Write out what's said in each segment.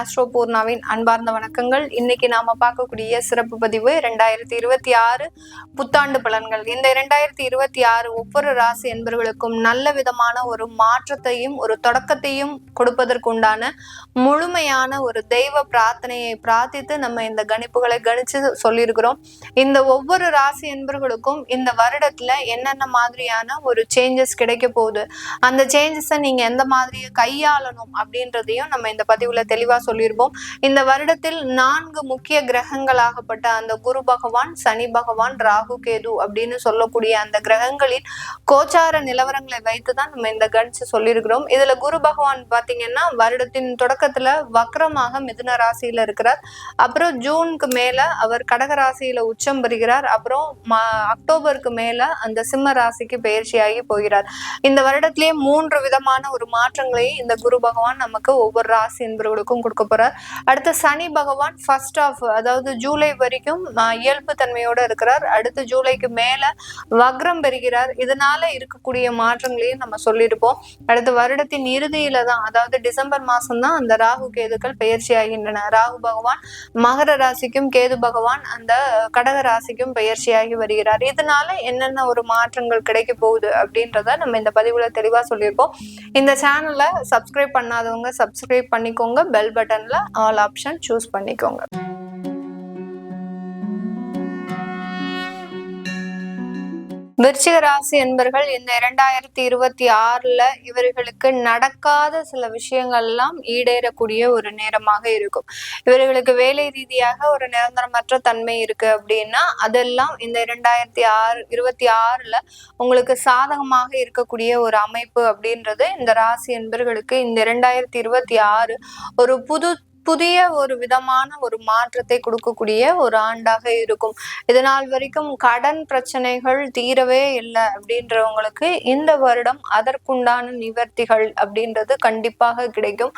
Astro பூர்ணாவின் அன்பார்ந்த வணக்கங்கள். இன்னைக்கு நாம பார்க்கக்கூடிய சிறப்பு பதிவு ரெண்டாயிரத்தி இருபத்தி ஆறு புத்தாண்டு பலன்கள். இந்த இரண்டாயிரத்தி இருபத்தி ஆறு ஒவ்வொரு ராசி என்பவர்களுக்கும் நல்ல விதமான ஒரு மாற்றத்தையும் ஒரு தொடக்கத்தையும் கொடுப்பதற்குண்டான முழுமையான ஒரு தெய்வ பிரார்த்தனையை பிரார்த்தித்து நம்ம இந்த கணிப்புகளை கணிச்சு சொல்லியிருக்கிறோம். இந்த ஒவ்வொரு ராசி என்பவர்களுக்கும் இந்த வருடத்துல என்னென்ன மாதிரியான ஒரு சேஞ்சஸ் கிடைக்க போகுது? அந்த சேஞ்சஸை நீங்க எந்த மாதிரி கையாளணும் அப்படின்றதையும் நம்ம இந்த பதிவுல தெளிவா சொல்லியிருப்போம் இந்த வருடத்தில் நான்கு முக்கிய கிரகங்களாகப்பட்ட அந்த குரு பகவான் சனி பகவான் ராகு கேது அப்படின்னு சொல்லக்கூடிய அந்த கிரகங்களின் கோச்சார நிலவரங்களை வைத்து தான் நம்ம இந்த கணிச்சு சொல்லியிருக்கிறோம். இதுல குரு பகவான் பாத்தீங்கன்னா வருடத்தின் தொடக்கத்துல வக்ரமாக மிதுன ராசியில இருக்கிறார். அப்புறம் ஜூனுக்கு மேல அவர் கடக ராசியில உச்சம் பெறுகிறார். அப்புறம் அக்டோபருக்கு மேல அந்த சிம்ம ராசிக்கு பயிற்சியாகி போகிறார். இந்த வருடத்திலேயே மூன்று விதமான ஒரு மாற்றங்களையும் இந்த குரு பகவான் நமக்கு ஒவ்வொரு ராசி என்பவர்களுக்கும் கொடுக்க போறார் அடுத்து சனி பகவான் ஃபர்ஸ்ட் ஆஃப் அதாவது ஜூலை வரைக்கும் இயல்பு தன்மையோட இருக்கிறார். அடுத்து ஜூலைக்கு மேல வக்ரம் பெறுகிறார். இதனால இருக்கக்கூடிய மாற்றங்களையும் நம்ம சொல்லியிருப்போம். அடுத்து வருடத்தின் இறுதியில தான் அதாவது டிசம்பர் மாசம் தான் அந்த ராகு கேதுக்கள் பயிற்சி ஆகின்றன. ராகு பகவான் மகர ராசிக்கும் கேது பகவான் அந்த கடக ராசிக்கும் பயிற்சியாகி வருகிறார். இதனால என்னென்ன ஒரு மாற்றங்கள் கிடைக்க போகுது அப்படின்றத நம்ம இந்த பதிவுல தெளிவா சொல்லியிருப்போம். இந்த சேனலை சப்ஸ்கிரைப் பண்ணாதவங்க சப்ஸ்கிரைப் பண்ணிக்கோங்க. பெல் பட்டனில் ஆல் ஆப்ஷன் சூஸ் பண்ணிக்கோங்க. விருச்சிக ராசி என்பர்கள் இந்த இரண்டாயிரத்தி இருபத்தி ஆறுல இவர்களுக்கு நடக்காத சில விஷயங்கள்லாம் ஈடேறக்கூடிய ஒரு நேரமாக இருக்கும். இவர்களுக்கு வேலை ரீதியாக ஒரு நிரந்தரமற்ற தன்மை இருக்கு அப்படின்னா அதெல்லாம் இந்த இரண்டாயிரத்தி ஆறு இருபத்தி ஆறுல உங்களுக்கு சாதகமாக இருக்கக்கூடிய ஒரு அமைப்பு அப்படின்றது இந்த ராசி என்பர்களுக்கு இந்த இரண்டாயிரத்தி இருபத்தி ஆறு ஒரு புது புதிய ஒரு விதமான ஒரு மாற்றத்தை கொடுக்கக்கூடிய ஒரு ஆண்டாக இருக்கும். இது நாள் வரைக்கும் கடன் பிரச்சனைகள் தீரவே இல்லை அப்படின்றவங்களுக்கு இந்த வருடம் அதற்குண்டான நிவர்த்திகள் அப்படின்றது கண்டிப்பாக கிடைக்கும்.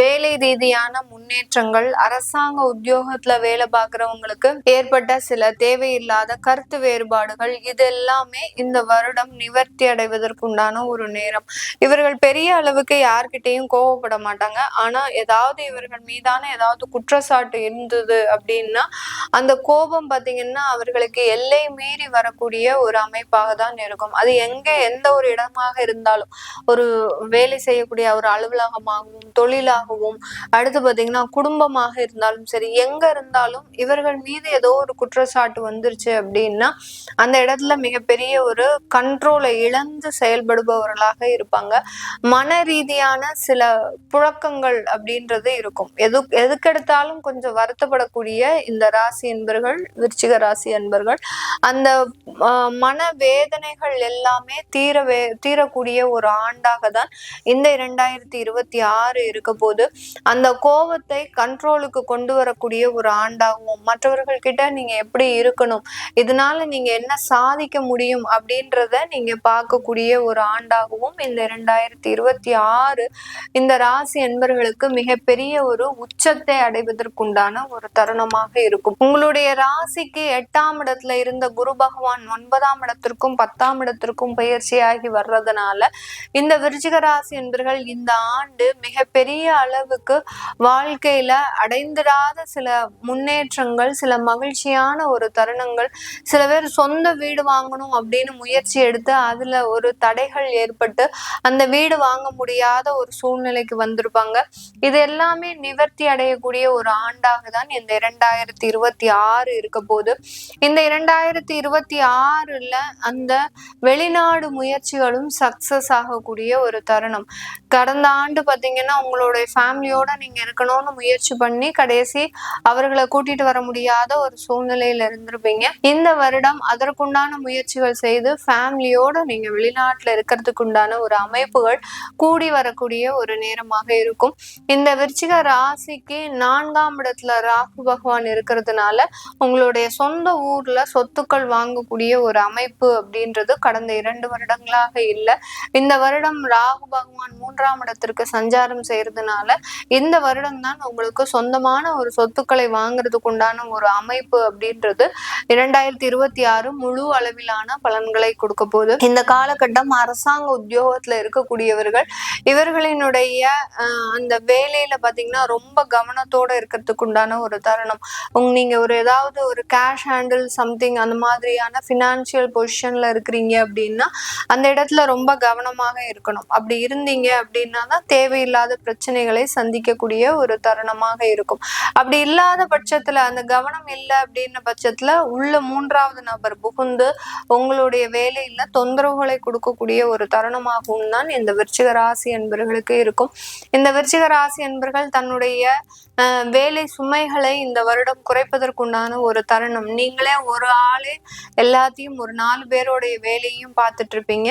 வேலை ரீதியான முன்னேற்றங்கள் அரசாங்க உத்தியோகத்துல வேலை பார்க்குறவங்களுக்கு ஏற்பட்ட சில தேவையில்லாத கருத்து வேறுபாடுகள் இது எல்லாமே இந்த வருடம் நிவர்த்தி அடைவதற்குண்டான ஒரு நேரம். இவர்கள் பெரிய அளவுக்கு யார்கிட்டையும் கோவப்பட மாட்டாங்க. ஆனா ஏதாவது இவர்கள் மீது மீதான ஏதாவது குற்றச்சாட்டு இருந்தது அப்படின்னா அந்த கோபம் பாத்தீங்கன்னா அவர்களுக்கு எல்லை மீறி வரக்கூடிய ஒரு அமைப்பாக தான் இருக்கும். அது எங்கே எந்த ஒரு இடமாக இருந்தாலும் ஒரு வேலை செய்யக்கூடிய ஒரு அலுவலகமாகவும் தொழிலாகவும் அடுத்து பாத்தீங்கன்னா குடும்பமாக இருந்தாலும் சரி எங்க இருந்தாலும் இவர்கள் மீது ஏதோ ஒரு குற்றச்சாட்டு வந்துருச்சு அப்படின்னா அந்த இடத்துல மிகப்பெரிய ஒரு கண்ட்ரோலை இழந்து செயல்படுபவர்களாக இருப்பாங்க. மன ரீதியான சில புழக்கங்கள் அப்படின்றது இருக்கும். எது எதுக்கெடுத்தாலும் கொஞ்சம் வருத்தப்படக்கூடிய இந்த ராசி என்பர்கள் விருச்சிக ராசி என்பர்கள் அந்த மன வேதனைகள் எல்லாமே தீரவே தீரக்கூடிய ஒரு ஆண்டாக தான் இந்த இரண்டாயிரத்தி இருபத்தி ஆறு இருக்க போது அந்த கோபத்தை கண்ட்ரோலுக்கு கொண்டு வரக்கூடிய ஒரு ஆண்டாகவும் மற்றவர்கள் கிட்ட நீங்க எப்படி இருக்கணும் இதனால நீங்க என்ன சாதிக்க முடியும் அப்படின்றத நீங்க பார்க்கக்கூடிய ஒரு ஆண்டாகவும் இந்த இரண்டாயிரத்தி இருபத்தி ஆறு இந்த ராசி என்பர்களுக்கு மிகப்பெரிய ஒரு உச்சத்தை அடைவதற்குண்டான ஒரு தருணமாக இருக்கும். உங்களுடைய ராசிக்கு எட்டாம் இடத்துல இருந்த குரு பகவான் ஒன்பதாம் இடத்திற்கும் பத்தாம் இடத்திற்கும் பயிற்சியாகி வர்றதுனால இந்த விருச்சிக ராசி என்பர்கள் இந்த ஆண்டு மிகப்பெரிய அளவுக்கு வாழ்க்கையில அடைந்திராத சில முன்னேற்றங்கள் சில மகிழ்ச்சியான ஒரு தருணங்கள். சில பேர் சொந்த வீடு வாங்கணும் அப்படின்னு முயற்சி எடுத்து அதுல ஒரு தடைகள் ஏற்பட்டு அந்த வீடு வாங்க முடியாத ஒரு சூழ்நிலைக்கு வந்திருப்பாங்க. இது எல்லாமே நிவர் நிவர்த்தி அடையக்கூடிய ஒரு ஆண்டாக தான் இந்த இரண்டாயிரத்தி இருபத்தி ஆறு இருக்க போது இந்த இரண்டாயிரத்தி இருபத்தி ஆறுல அந்த வெளிநாடு முயற்சிகளும் சக்சஸ் ஆகக்கூடிய ஒரு தருணம். கடந்த ஆண்டு பாத்தீங்கன்னா உங்களுடைய ஃபேமிலியோட நீங்க இருக்கணும்னு முயற்சி பண்ணி கடைசி அவர்களை கூட்டிட்டு வர முடியாத ஒரு சூழ்நிலையில இருந்திருப்பீங்க. இந்த வருடம் அதற்குண்டான முயற்சிகள் செய்து ஃபேமிலியோட நீங்க வெளிநாட்டுல இருக்கிறதுக்கு உண்டான ஒரு அமைப்புகள் கூடி வரக்கூடிய ஒரு நேரமாக இருக்கும். இந்த விருச்சிக ராசிக்கு நான்காம் இடத்துல ராகு பகவான் இருக்கிறதுனால உங்களுடைய சொந்த ஊர்ல சொத்துக்கள் வாங்கக்கூடிய ஒரு அமைப்பு அப்படின்றது கடந்த இரண்டு வருடங்களாக இல்லை. இந்த வருடம் ராகு பகவான் மூன்றாம் இடத்திற்கு சஞ்சாரம் செய்யறதுனால இந்த வருடம் தான் உங்களுக்கு சொந்தமான ஒரு சொத்துக்களை வாங்குறதுக்கு உண்டான ஒரு அமைப்பு அப்படின்றது இரண்டாயிரத்தி இருபத்தி ஆறு முழு அளவிலான பலன்களை கொடுக்க போகுது. இந்த காலகட்டம் அரசாங்க உத்தியோகத்துல இருக்கக்கூடியவர்கள் இவர்களினுடைய அந்த வேலையில பாத்தீங்கன்னா ரொம்ப ரொம்ப கவனத்தோட இருக்கிறதுக்கு உண்டான ஒரு தருணம். உங்க நீங்க ஒரு ஏதாவது ஒரு கேஷ் ஹேண்டில் சம்திங் அந்த மாதிரியான ஃபினான்ஷியல் பொசிஷன்ல இருக்கிறீங்க அப்படின்னா அந்த இடத்துல ரொம்ப கவனமாக இருக்கணும். அப்படி இருந்தீங்க அப்படின்னா தான் தேவையில்லாத பிரச்சனைகளை சந்திக்கக்கூடிய ஒரு தருணமாக இருக்கும். அப்படி இல்லாத பட்சத்துல அந்த கவனம் இல்லை அப்படின்ன பட்சத்துல உள்ள மூன்றாவது நபர் புகுந்து உங்களுடைய வேலையில தொந்தரவுகளை கொடுக்கக்கூடிய ஒரு தருணமாகவும் தான் இந்த விருச்சிக ராசி என்பர்களுக்கு இருக்கும். இந்த விருச்சிக ராசி என்பர்கள் தன்னுடைய Yeah. வேலை சுமைகளை இந்த வருடம் குறைப்பதற்குண்டான ஒரு தருணம். நீங்களே ஒரு ஆளே எல்லாத்தையும் ஒரு நாலு பேருடைய வேலையும் பார்த்துட்டு இருப்பீங்க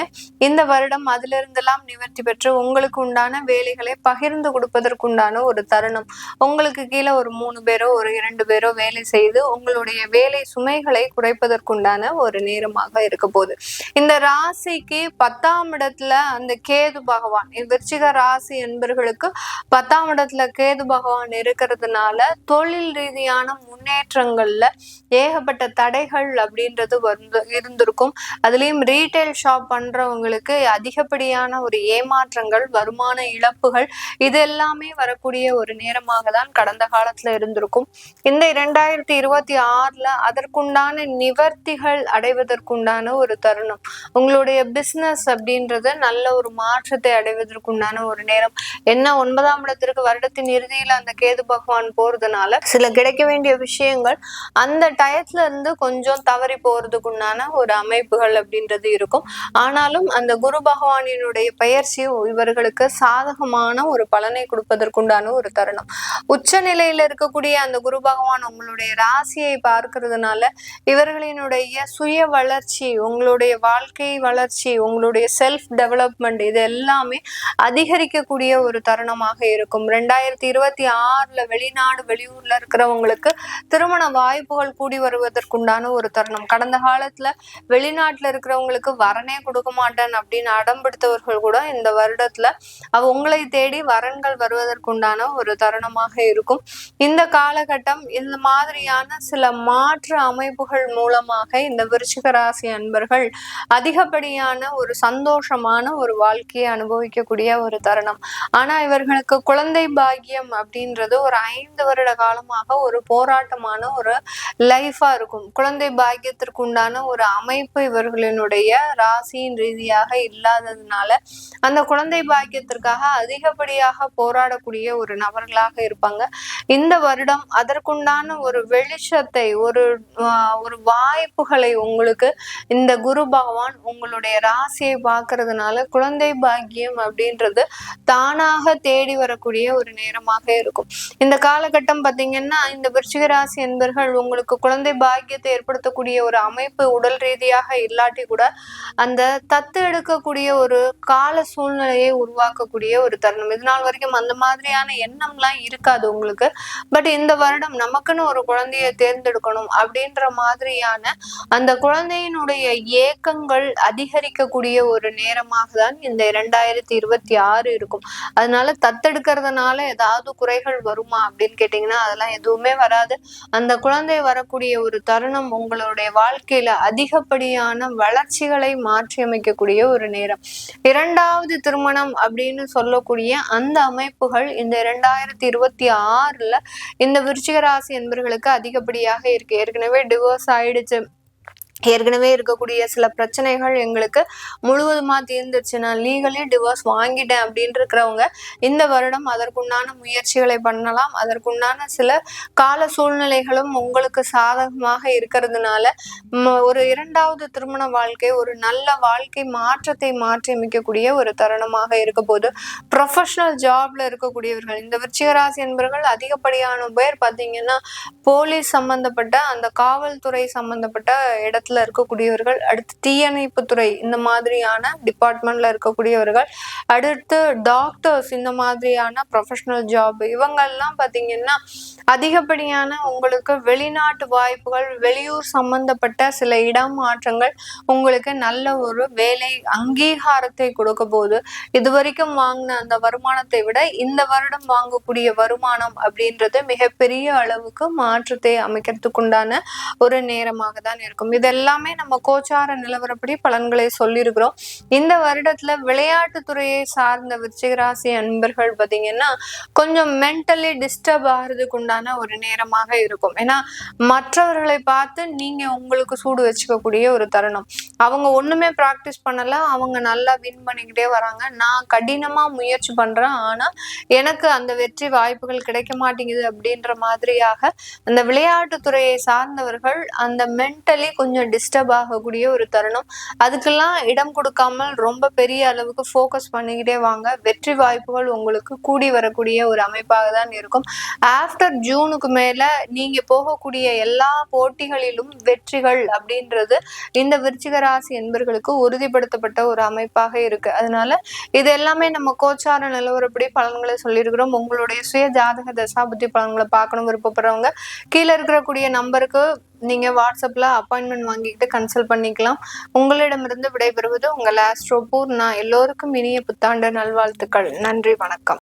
இந்த வருடம் அதுல இருந்தெல்லாம் நிவர்த்தி பெற்று உங்களுக்கு உண்டான வேலைகளை பகிர்ந்து கொடுப்பதற்குண்டான ஒரு தருணம். உங்களுக்கு கீழே ஒரு மூணு பேரோ ஒரு இரண்டு பேரோ வேலை செய்து உங்களுடைய வேலை சுமைகளை குறைப்பதற்குண்டான ஒரு நேரமாக இருக்க போகுது. இந்த ராசிக்கு பத்தாம் இடத்துல அந்த கேது பகவான் விருச்சிக ராசி என்பர்களுக்கு பத்தாம் இடத்துல கேது பகவான் இருக்கிறதுனால தொழில் ரீதியான முன்னேற்றங்கள்ல ஏகப்பட்ட தடைகள் அப்படின்றது வந்து இருந்திருக்கும். அதுலயும் ரீட்டைல் ஷாப் பண்றவங்களுக்கு அதிகப்படியான ஒரு ஏமாற்றங்கள் வருமான இழப்புகள் இது எல்லாமே வரக்கூடிய ஒரு நேரமாக தான் கடந்த காலத்துல இருந்திருக்கும். இந்த இரண்டாயிரத்தி இருபத்தி ஆறுல அதற்குண்டான நிவர்த்திகள் அடைவதற்குண்டான ஒரு தருணம். உங்களுடைய பிசினஸ் அப்படின்றது நல்ல ஒரு மாற்றத்தை அடைவதற்குண்டான ஒரு நேரம். என்ன ஒன்பதாம் இடத்திற்கு வருடத்தின் இறுதியில அந்த கேது பகவான் போறதுனால சில கிடைக்க வேண்டிய விஷயங்கள் அந்த டயத்துல இருந்து கொஞ்சம் தவறி போறதுக்குண்டான ஒரு அமைப்புகள் அப்படின்றது இருக்கும். ஆனாலும் அந்த குரு பகவானினுடைய பயிற்சி இவர்களுக்கு சாதகமான ஒரு பலனை கொடுப்பதற்குண்டான ஒரு தருணம். உச்ச நிலையில இருக்கக்கூடிய அந்த குரு பகவான் உங்களுடைய ராசியை பார்க்கறதுனால இவர்களினுடைய சுய வளர்ச்சி உங்களுடைய வாழ்க்கை வளர்ச்சி உங்களுடைய செல்ஃப் டெவலப்மெண்ட் இது எல்லாமே அதிகரிக்கக்கூடிய ஒரு தருணமாக இருக்கும். ரெண்டாயிரத்தி இருபத்தி ஆறு ஆறுல வெளிநாடு வெளியூர்ல இருக்கிறவங்களுக்கு திருமண வாய்ப்புகள் கூடி வருவதற்குண்டான ஒரு தருணம். கடந்த காலத்துல வெளிநாட்டுல இருக்கிறவங்களுக்கு வரனே கொடுக்க மாட்டேன் அப்படின்னு அடம்பிடித்தவர்கள் கூட இந்த வருடத்துல உங்களை தேடி வரன்கள் வருவதற்குண்டான ஒரு தருணமாக இருக்கும். இந்த காலகட்டம் இந்த மாதிரியான சில மாற்று அமைப்புகள் மூலமாக இந்த விருச்சிக ராசி அன்பர்கள் அதிகப்படியான ஒரு சந்தோஷமான ஒரு வாழ்க்கையை அனுபவிக்கக்கூடிய ஒரு தருணம். ஆனா இவர்களுக்கு குழந்தை பாக்கியம் அப்படின்றது ஒரு ஐந்து வருட காலமாக ஒரு போராட்டமான ஒரு லைஃபா இருக்கும். குழந்தை பாக்கியத்திற்கு உண்டான ஒரு அமைப்பு இவர்களினுடைய ராசியின் ரீதியாக இல்லாததுனால அந்த குழந்தை பாக்கியத்திற்காக அதிகப்படியாக போராடக்கூடிய ஒரு நபர்களாக இருப்பாங்க. இந்த வருடம் அதற்குண்டான ஒரு வெளிச்சத்தை ஒரு ஒரு வாய்ப்புகளை உங்களுக்கு இந்த குரு பகவான் உங்களுடைய ராசியை பார்க்கறதுனால குழந்தை பாக்கியம் அப்படின்றது தானாக தேடி வரக்கூடிய ஒரு நேரமாக இருக்கும். இந்த காலகட்டம் பார்த்தீங்கன்னா இந்த விருச்சிக ராசி என்பர்கள் உங்களுக்கு குழந்தை பாக்கியத்தை ஏற்படுத்தக்கூடிய ஒரு அமைப்பு உடல் ரீதியாக இல்லாட்டி கூட அந்த தத்து எடுக்கக்கூடிய ஒரு கால சூழ்நிலையை உருவாக்கக்கூடிய ஒரு தருணம். இது நாள் வரைக்கும் அந்த மாதிரியான எண்ணம்லாம் இருக்காது உங்களுக்கு. பட் இந்த வருடம் நமக்குன்னு ஒரு குழந்தைய தேர்ந்தெடுக்கணும் அப்படின்ற மாதிரியான அந்த குழந்தையினுடைய ஏக்கங்கள் அதிகரிக்கக்கூடிய ஒரு நேரமாக தான் இந்த இரண்டாயிரத்தி இருபத்தி ஆறு இருக்கும். அதனால தத்தெடுக்கிறதுனால ஏதாவது குறைகள் வரும். அப்படின்னு கேட்டீங்கன்னா அதெல்லாம் எதுவுமே வராது. அந்த குழந்தை வரக்கூடிய ஒரு தருணம் உங்களுடைய வாழ்க்கையில அதிகப்படியான வளர்ச்சிகளை மாற்றி அமைக்கக்கூடிய ஒரு நேரம். இரண்டாவது திருமணம் அப்படின்னு சொல்லக்கூடிய அந்த அமைப்புகள் இந்த இரண்டாயிரத்தி இருபத்தி ஆறுல இந்த விருச்சிக ராசி என்பர்களுக்கு அதிகப்படியாக இருக்கு. ஏற்கனவே டிவோர்ஸ் ஆயிடுச்சு. ஏற்கனவே இருக்கக்கூடிய சில பிரச்சனைகள் எங்களுக்கு முழுவதுமா தீர்ந்துருச்சு நான் லீகலி டிவோர்ஸ் வாங்கிட்டேன் அப்படின்னு இருக்கிறவங்க இந்த வருடம் அதற்குண்டான முயற்சிகளை பண்ணலாம். அதற்குண்டான சில கால சூழ்நிலைகளும் உங்களுக்கு சாதகமாக இருக்கிறதுனால ஒரு இரண்டாவது திருமண வாழ்க்கை ஒரு நல்ல வாழ்க்கை மாற்றத்தை மாற்றி அமைக்கக்கூடிய ஒரு தருணமாக இருக்க போது ப்ரொஃபஷனல் ஜாப்ல இருக்கக்கூடியவர்கள் இந்த விருச்சிகராசி என்பவர்கள் அதிகப்படியான பேர் பார்த்தீங்கன்னா போலீஸ் சம்பந்தப்பட்ட அந்த காவல்துறை சம்பந்தப்பட்ட இடத்துல இடத்துல இருக்கக்கூடியவர்கள் அடுத்து தீயணைப்பு துறை இந்த மாதிரியான டிபார்ட்மெண்ட்ல இருக்கக்கூடியவர்கள் அடுத்து டாக்டர்ஸ் இந்த மாதிரியான ப்ரொஃபஷனல் ஜாப் இவங்கெல்லாம் பார்த்தீங்கன்னா அதிகப்படியான உங்களுக்கு வெளிநாட்டு வாய்ப்புகள் வெளியூர் சம்பந்தப்பட்ட சில இடம் மாற்றங்கள் உங்களுக்கு நல்ல ஒரு வேலை அங்கீகாரத்தை கொடுக்க போது இது வரைக்கும் வாங்கின அந்த வருமானத்தை விட இந்த வருடம் வாங்கக்கூடிய வருமானம் அப்படின்றது மிகப்பெரிய அளவுக்கு மாற்றத்தை அமைக்கிறதுக்குண்டான ஒரு நேரமாக தான் இருக்கும். இதெல்லாம் எல்லாமே நம்ம கோச்சார நிலவரப்படி பலன்களை சொல்லியிருக்கிறோம். இந்த வருடத்துல விளையாட்டுத்துறையை சார்ந்த விருச்சிகராசி அன்பர்கள் பார்த்தீங்கன்னா கொஞ்சம் மென்டலி டிஸ்டர்ப் ஆகிறதுக்கு உண்டான ஒரு நேரமாக இருக்கும். ஏன்னா மற்றவர்களை பார்த்து நீங்க உங்களுக்கு சூடு வச்சுக்கக்கூடிய ஒரு தருணம். அவங்க ஒண்ணுமே ப்ராக்டிஸ் பண்ணல அவங்க நல்லா வின் பண்ணிக்கிட்டே வராங்க. நான் கடினமா முயற்சி பண்றேன் ஆனா எனக்கு அந்த வெற்றி வாய்ப்புகள் கிடைக்க மாட்டேங்குது அப்படின்ற மாதிரியாக அந்த விளையாட்டுத்துறையை சார்ந்தவர்கள் அந்த மென்டலி கொஞ்சம் டிஸ்டர்ப் ஆகக்கூடிய ஒரு தருணம். அதுக்கெல்லாம் இடம் கொடுக்காமல் ரொம்ப பெரிய அளவுக்கு ஃபோக்கஸ் பண்ணிக்கிட்டே வாங்க. வெற்றி வாய்ப்புகள் உங்களுக்கு கூடி வரக்கூடிய ஒரு அமைப்பாக தான் இருக்கும். ஆஃப்டர் ஜூனுக்கு மேல நீங்க போகக்கூடிய எல்லா போட்டிகளிலும் வெற்றிகள் அப்படின்றது இந்த விருச்சிக ராசி என்பர்களுக்கு உறுதிப்படுத்தப்பட்ட ஒரு அமைப்பாக இருக்கு. அதனால இது எல்லாமே நம்ம கோச்சார நிலவரப்படி பலன்களை சொல்லியிருக்கிறோம். உங்களுடைய சுய ஜாதக தசாபுத்தி பலன்களை பார்க்கணும் விருப்பப்படுறவங்க கீழே இருக்கக்கூடிய நம்பருக்கு நீங்க வாட்ஸ்அப்ல அப்பாயின்மெண்ட் வாங்கிக்கிட்டு கன்சல்ட் பண்ணிக்கலாம். உங்களிடமிருந்து விடைபெறுவது உங்கள் ஆஸ்ட்ரோ பூர்ணா. எல்லோருக்கும் இனிய புத்தாண்டு நல்வாழ்த்துக்கள். நன்றி வணக்கம்.